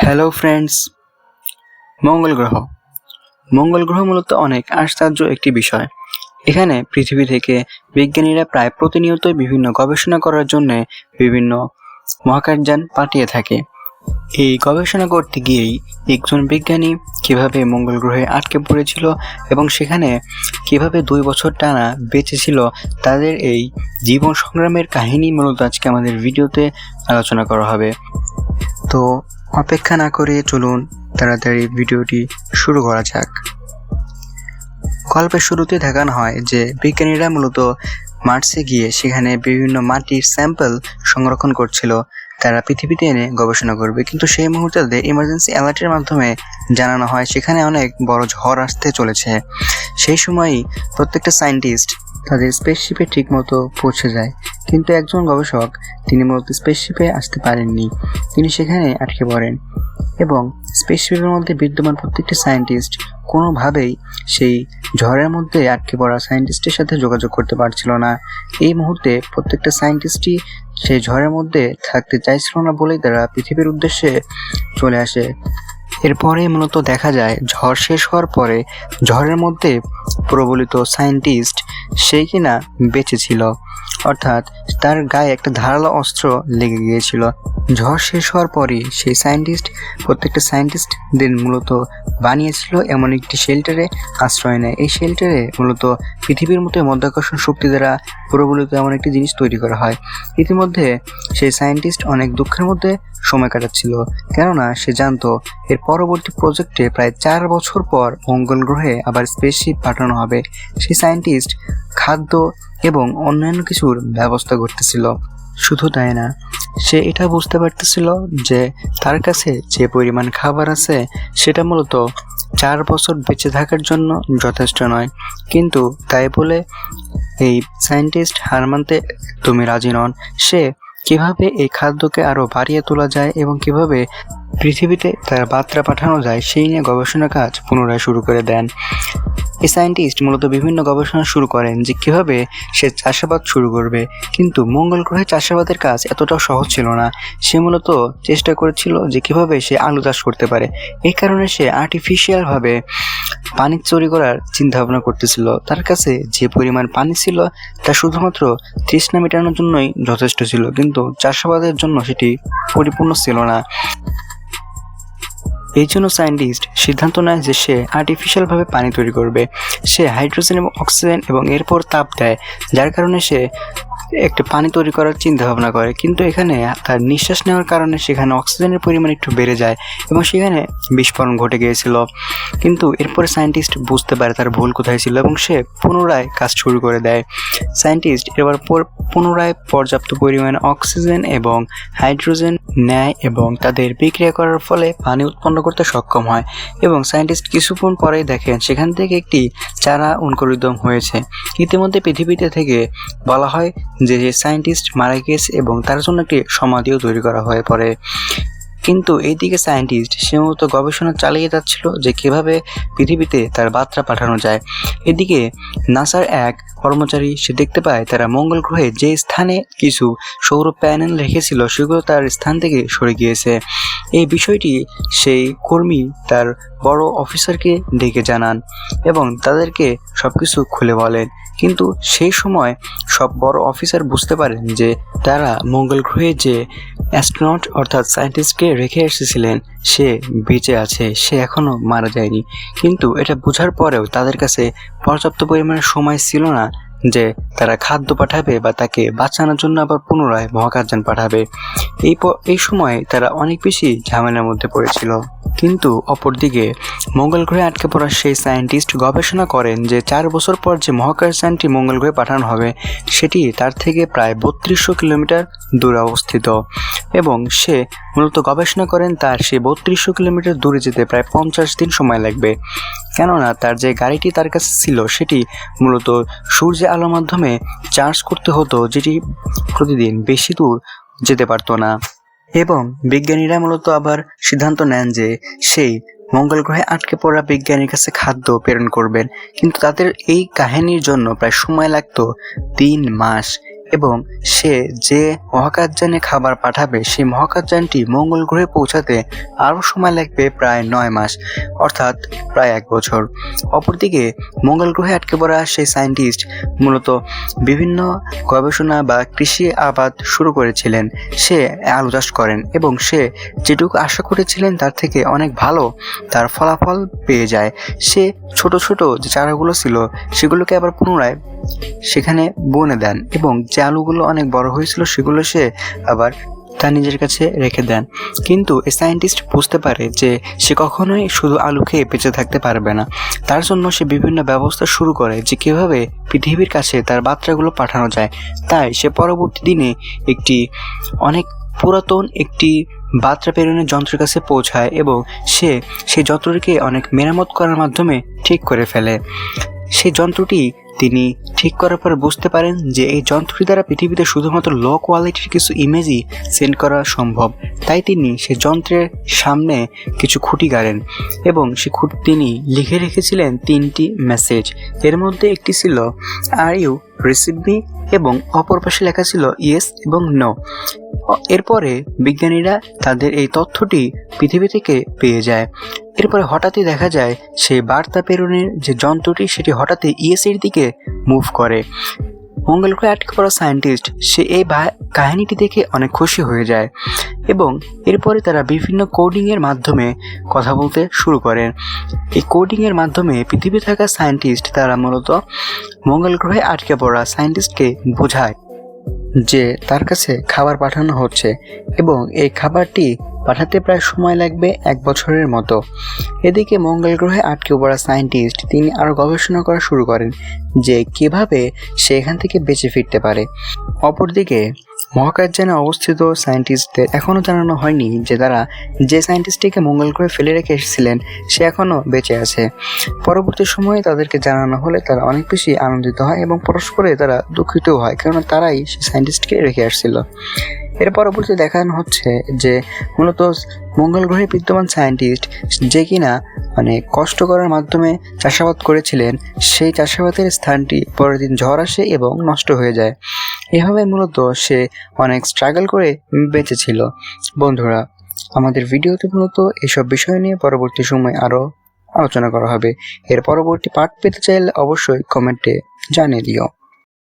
Hello friends মঙ্গল গ্রহ। মঙ্গল গ্রহ মূলত অনেক আশ্চর্য একটি বিষয়। এখানে পৃথিবী থেকে বিজ্ঞানীরা প্রায় প্রতিনিয়তই বিভিন্ন গবেষণা করার জন্য বিভিন্ন মহাকাশযান পাঠিয়ে থাকে। এই গবেষণা করতে গিয়েই একজন বিজ্ঞানী কীভাবে মঙ্গল গ্রহে আটকে পড়েছিল এবং সেখানে কীভাবে দুই বছর টানা বেঁচে ছিল তাদের এই জীবন সংগ্রামের কাহিনী মূলত আজকে আমাদের ভিডিওতে আলোচনা করা হবে। তো অপেক্ষা না করে চলুন তাড়াতাড়ি ভিডিওটি শুরু করা যাক। গল্পের শুরুতে দেখানো হয় যে বিজ্ঞানীরা মূলত মার্সে গিয়ে সেখানে বিভিন্ন মাটির স্যাম্পল সংরক্ষণ করছিল। তারা পৃথিবীতে এনে গবেষণা করবে। কিন্তু সেই মুহূর্তে তাদের ইমার্জেন্সি অ্যালার্টের মাধ্যমে জানানো হয় সেখানে অনেক বড় ঝড় আসতে চলেছে। সেই সময়ই প্রত্যেকটা সায়েন্টিস্ট তাদের স্পেসশিপে ঠিকমতো পৌঁছে যায়। কিন্তু একজন গবেষক, তিনি মূলত স্পেসশিপে আসতে পারেননি। তিনি সেখানে আটকে পড়েন এবং স্পেসশিপের মধ্যে বিদ্যমান প্রত্যেকটি সায়েন্টিস্ট কোনোভাবেই সেই ঝড়ের মধ্যে আটকে পড়া সায়েন্টিস্টের সাথে যোগাযোগ করতে পারছিল না। এই মুহূর্তে প্রত্যেকটা সায়েন্টিস্টই সেই ঝড়ের মধ্যে থাকতে চাইছিল না বলেই তারা পৃথিবীর উদ্দেশ্যে চলে আসে। এরপরে মূলত দেখা যায় ঝড় শেষ হওয়ার পরে ঝড়ের মধ্যে প্রবলিত সায়েন্টিস্ট সেই কিনা বেঁচে ছিল। অর্থাৎ তার গায়ে একটা ধারালো অস্ত্র লেগে গিয়েছিল। ঝড় শেষ হওয়ার পরে সেই সায়েন্টিস্ট, প্রত্যেকটা সায়েন্টিস্টদের মূলত বানিয়েছিল এমন একটি শেল্টারে আশ্রয় নেয়। এই শেল্টারে মূলত পৃথিবীর মতো মধ্যাকর্ষণ শক্তি দ্বারা প্রবলিত এমন একটি জিনিস তৈরি করা হয়। ইতিমধ্যে সেই সায়েন্টিস্ট অনেক দুঃখের মধ্যে সময় কাটাচ্ছিল। কেননা সে জানতো, এর পরবর্তী প্রজেক্টে প্রায় চার বছর পর মঙ্গল গ্রহে আবার স্পেসশিপ পাঠানো হবে। সেই সায়েন্টিস্ট খাদ্য এবং অন্যান্য কিছুর ব্যবস্থা করতেছিল। শুধু তাই না, সে এটা বুঝতে পারতেছিল যে তার কাছে যে পরিমাণ খাবার আছে, সেটা মূলত চার বছর বেঁচে থাকার জন্য যথেষ্ট নয়। কিন্তু তাই বলে এই সায়েন্টিস্ট হার মানতে রাজি নন। সে কীভাবে এই খাদ্যকে আরও বাড়িয়ে তোলা যায় এবং কীভাবে পৃথিবীতে তার বার্তা পাঠানো যায়, সেই নিয়ে গবেষণা কাজ পুনরায় শুরু করে দেন। এই সায়েন্টিস্ট মূলত বিভিন্ন গবেষণা শুরু করেন যে কীভাবে সে চাষাবাদ শুরু করবে। কিন্তু মঙ্গল গ্রহে চাষাবাদের কাজ এতটাও সহজ ছিল না। সে মূলত চেষ্টা করেছিল যে কীভাবে সে আলু চাষ করতে পারে। এই কারণে সে আর্টিফিশিয়ালভাবে পানি চুরি করার চিন্তা ভাবনা করতেছিল। তার কাছে যে পরিমাণ পানি ছিল, তা শুধুমাত্র তৃষ্ণা মেটানোর জন্যই যথেষ্ট ছিল, কিন্তু চাষাবাদের জন্য সেটি পরিপূর্ণ ছিল না। এই জন্য সায়েন্টিস্ট সিদ্ধান্ত নেয় যে সে আর্টিফিশিয়ালভাবে পানি তৈরি করবে। সে হাইড্রোজেন এবং অক্সিজেন এবং এরপর তাপ দেয়, যার কারণে সে একটা পানি তৈরি করার চিন্তা ভাবনা করে, কিন্তু এখানে তার নিঃশ্বাস নেওয়ার কারণে সেখানে অক্সিজেনের পরিমাণ একটু বেড়ে যায় এবং সেখানে বিস্ফোরণ ঘটে গিয়েছিল। কিন্তু এরপরে সায়েন্টিস্ট বুঝতে পারে তার ভুল কোথায় ছিল এবং সে পুনরায় কাজ শুরু করে দেয়। সায়েন্টিস্ট এবার পুনরায় পর্যাপ্ত পরিমাণে অক্সিজেন এবং হাইড্রোজেন নেয় এবং তাদের বিক্রিয়া করার ফলে পানি উৎপন্ন করতে সক্ষম হয় এবং সায়েন্টিস্ট কিছুক্ষণ পরেই দেখেন সেখান থেকে একটি চারা অঙ্কুরিতম হয়েছে। ইতিমধ্যে পৃথিবীতে থেকে বলা হয় যে সায়েন্টিস্ট মারা গিয়েছে এবং তার জন্য একটি সমাধিও তৈরি করা হয়ে পড়ে। কিন্তু এইদিকে সায়েন্টিস্ট সে মতো গবেষণা চালিয়ে যাচ্ছিল যে কীভাবে পৃথিবীতে তার বার্তা পাঠানো যায়। এদিকে নাসার এক কর্মচারী সে দেখতে পায় তারা মঙ্গল গ্রহে যে স্থানে কিছু সৌর প্যানেল রেখেছিল সেগুলো তার স্থান থেকে সরে গিয়েছে। এই বিষয়টি সেই কর্মী তার বড় অফিসারকে ডেকে জানান। এবং তাদেরকে সব কিছু খুলে বলেন। কিন্তু সেই সময় সব বড় অফিসার বুঝতে পারেন যে তারা মঙ্গল গ্রহে যে অ্যাস্ট্রনট অর্থাৎ সায়েন্টিস্টকে রেখে এসেছিলেন, সে বেঁচে আছে, সে এখনও মারা যায়নি। কিন্তু এটা বোঝার পরেও তাদের কাছে পর্যাপ্ত পরিমাণে সময় ছিল না যে তারা খাদ্য পাঠাবে বা তাকে বাঁচানোর জন্য আবার পুনরায় মহাকাশযান পাঠাবে। এই এই সময় তারা অনেক বেশি ঝামেলার মধ্যে পড়েছিল। কিন্তু অপরদিকে মঙ্গল গ্রহে আটকে পড়া সেই সায়েন্টিস্ট গবেষণা করেন যে চার বছর পর যে মহাকাশযানটি মঙ্গল গ্রহে পাঠানো হবে, সেটি তার থেকে প্রায় বত্রিশশো কিলোমিটার দূরে অবস্থিত। এবং সে মূলত গবেষণা করেন তার সে বত্রিশশো কিলোমিটার দূরে যেতে প্রায় পঞ্চাশ দিন সময় লাগবে। কেননা তার যে গাড়িটি তার কাছে ছিল, সেটি মূলত সূর্যের আলোর মাধ্যমে চার্জ করতে হতো, যেটি প্রতিদিন বেশি দূর যেতে পারতো না। এবং বিজ্ঞানীরা মূলত আবার সিদ্ধান্ত নেন যে সেই মঙ্গল গ্রহে আটকে পড়া বিজ্ঞানীর কাছে খাদ্য প্রেরণ করবেন। কিন্তু তাদের এই কাহিনীর জন্য প্রায় সময় লাগতো তিন মাস। এবং সে যে মহাকাশযানে খাবার পাঠাবে, সেই মহাকাশযানটি মঙ্গল গ্রহে পৌঁছাতে আরও সময় লাগবে প্রায় নয় মাস, অর্থাৎ প্রায় এক বছর। অপরদিকে, মঙ্গল গ্রহে আটকে পড়া সেই সায়েন্টিস্ট মূলত বিভিন্ন গবেষণা বা কৃষি আবাদ শুরু করেছিলেন। সে আলু চাষ করেন এবং সে যেটুকু আশা করেছিলেন তার থেকে অনেক ভালো তার ফলাফল পেয়ে যায়। সে ছোট ছোট যে চারাগুলো ছিল, সেগুলোকে আবার পুনরায় সেখানে বনে দেন এবং যে আলুগুলো অনেক বড় হয়েছিল সেগুলো সে আবার তার নিজের কাছে রেখে দেন। কিন্তু এই সায়েন্টিস্ট বুঝতে পারে যে সে কখনোই শুধু আলু খেয়ে বেঁচে থাকতে পারবে না। তার জন্য সে বিভিন্ন ব্যবস্থা শুরু করে যে কীভাবে পৃথিবীর কাছে তার বার্তাগুলো পাঠানো যায়। তাই সে পরবর্তী দিনে একটি অনেক পুরাতন একটি বার্তা প্রেরণের যন্ত্রের কাছে পৌঁছায় এবং সে সেই যন্ত্রটিকে অনেক মেরামত করার মাধ্যমে ঠিক করে ফেলে। সেই যন্ত্রটি তিনি ঠিক করার পর বুঝতে পারেন যে এই যন্ত্রটি দ্বারা পৃথিবীতে শুধুমাত্র লো কোয়ালিটির কিছু ইমেজই সেন্ড করা সম্ভব। তাই তিনি সে যন্ত্রের সামনে কিছু খুঁটি গাড়েন এবং সে খুঁটি তিনি লিখে রেখেছিলেন তিনটি মেসেজ এর মধ্যে একটি ছিল আর ইউ রিসিভ মি এবং অপর পাশে লেখা ছিল ইয়েস এবং নো এরপরে বিজ্ঞানীরা তাদের এই তথ্যটি পৃথিবী থেকে পেয়ে যায়। এরপরে হঠাৎই দেখা যায় সেই বার্তা প্রেরণের যে যন্ত্রটি, সেটি হঠাৎই ইএসএর দিকে মুভ করে। মঙ্গল গ্রহে আটকে পড়া সায়েন্টিস্ট সে এই কাহিনীটি দেখে অনেক খুশি হয়ে যায় এবং এরপরে তারা বিভিন্ন কোডিংয়ের মাধ্যমে কথা বলতে শুরু করেন। এই কোডিংয়ের মাধ্যমে পৃথিবী থাকা সায়েন্টিস্ট তারা মূলত মঙ্গল গ্রহে আটকে পড়া সায়েন্টিস্টকে বোঝায়। যে তার কাছে খাবার পাঠানো হচ্ছে এবং এই খাবারটি পাঠাতে প্রায় সময় লাগবে এক বছরের মতো। এদিকে মঙ্গল গ্রহে আটকে পড়া সায়েন্টিস্ট তিনি আরও গবেষণা করা শুরু করেন যে কীভাবে সে এখান থেকে বেঁচে ফিরতে পারে। অপরদিকে মহাকাশযানে অবস্থিত সায়েন্টিস্টদের এখনও জানানো হয়নি যে তারা যে সায়েন্টিস্টটিকে মঙ্গল গ্রহে ফেলে রেখে এসেছিলেন, সে এখনও বেঁচে আছে। পরবর্তী সময়ে তাদেরকে জানানো হলে তারা অনেক বেশি আনন্দিত হয় এবং পরস্পরে তারা দুঃখিতও হয়, কেননা তারাই সেই সায়েন্টিস্টকে রেখে আসছিল। এর পরবর্তী দেখানো হচ্ছে যে মূলত মঙ্গল গ্রহে বিদ্যমান সায়েন্টিস্ট যে কিনা মানে কষ্ট করার মাধ্যমে চাষাবাদ করেছিলেন, সেই চাষাবাদের স্থানটি পরের দিন ঝড় আসে এবং নষ্ট হয়ে যায়। এভাবে মূলত সে অনেক স্ট্রাগল করে বেঁচেছিল। বন্ধুরা, আমাদের ভিডিওতে মূলত এসব বিষয় নিয়ে পরবর্তী সময় আরও আলোচনা করা হবে। এর পরবর্তী পার্ট পেতে চাইলে অবশ্যই কমেন্টে জানিয়ে দিও।